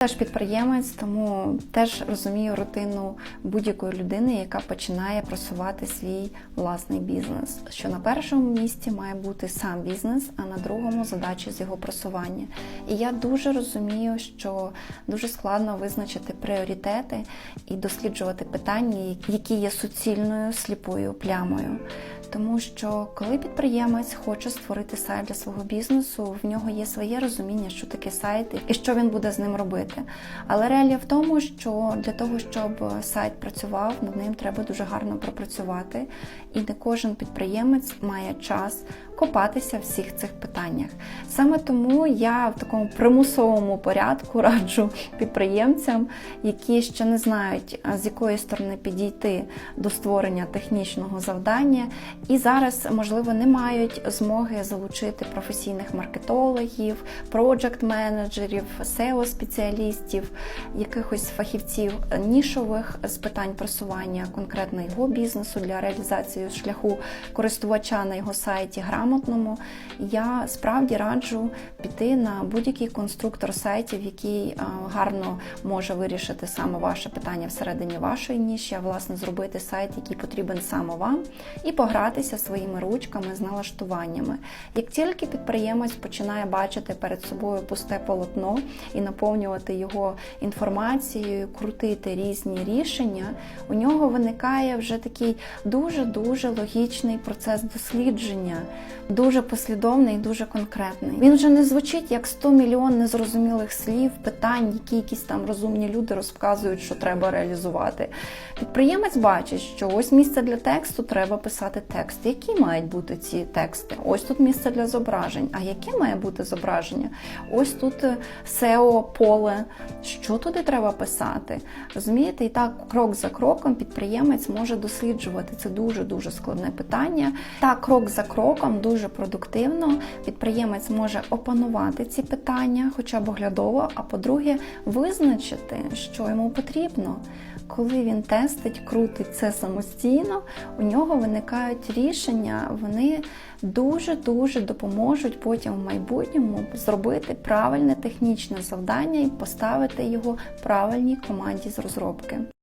Теж підприємець, тому теж розумію рутину будь-якої людини, яка починає просувати свій власний бізнес. Що на першому місці має бути сам бізнес, а на другому задачі з його просування. І я дуже розумію, що дуже складно визначити пріоритети і досліджувати питання, які є суцільною сліпою плямою. Тому що коли підприємець хоче створити сайт для свого бізнесу, в нього є своє розуміння, що таке сайт і що він буде з ним робити. Але реалія в тому, що для того, щоб сайт працював, над ним треба дуже гарно пропрацювати, і не кожен підприємець має час копатися в всіх цих питаннях. Саме тому я в такому примусовому порядку раджу підприємцям, які ще не знають, з якої сторони підійти до створення технічного завдання, і зараз, можливо, не мають змоги залучити професійних маркетологів, проджект-менеджерів, SEO-спеціалістів, якихось фахівців нішових з питань просування конкретно його бізнесу для реалізації шляху користувача на його сайті грамотному. Я справді раджу піти на будь-який конструктор сайтів, який гарно може вирішити саме ваше питання всередині вашої ніші, а власне зробити сайт, який потрібен саме вам, і погратися своїми ручками з налаштуваннями. Як тільки підприємець починає бачити перед собою пусте полотно і наповнювати його інформацією, крутити різні рішення, у нього виникає вже такий дуже-дуже логічний процес дослідження, дуже послідовний, і дуже конкретний. Він вже не звучить як 100 мільйон незрозумілих слів, питань, які якісь там розумні люди розказують, що треба реалізувати. Підприємець бачить, що ось місце для тексту треба писати текст. Які мають бути ці тексти? Ось тут місце для зображень. А яке має бути зображення? Ось тут SEO поле. Що туди треба писати? Розумієте, і так крок за кроком підприємець може досліджувати це дуже дуже складне питання. Так, крок за кроком, дуже продуктивно. Підприємець може опанувати ці питання, хоча б оглядово. А по-друге, визначити, що йому потрібно. Коли він тестить, крутить це самостійно, у нього виникають рішення, вони дуже-дуже допоможуть потім в майбутньому зробити правильне технічне завдання і поставити його правильній команді з розробки.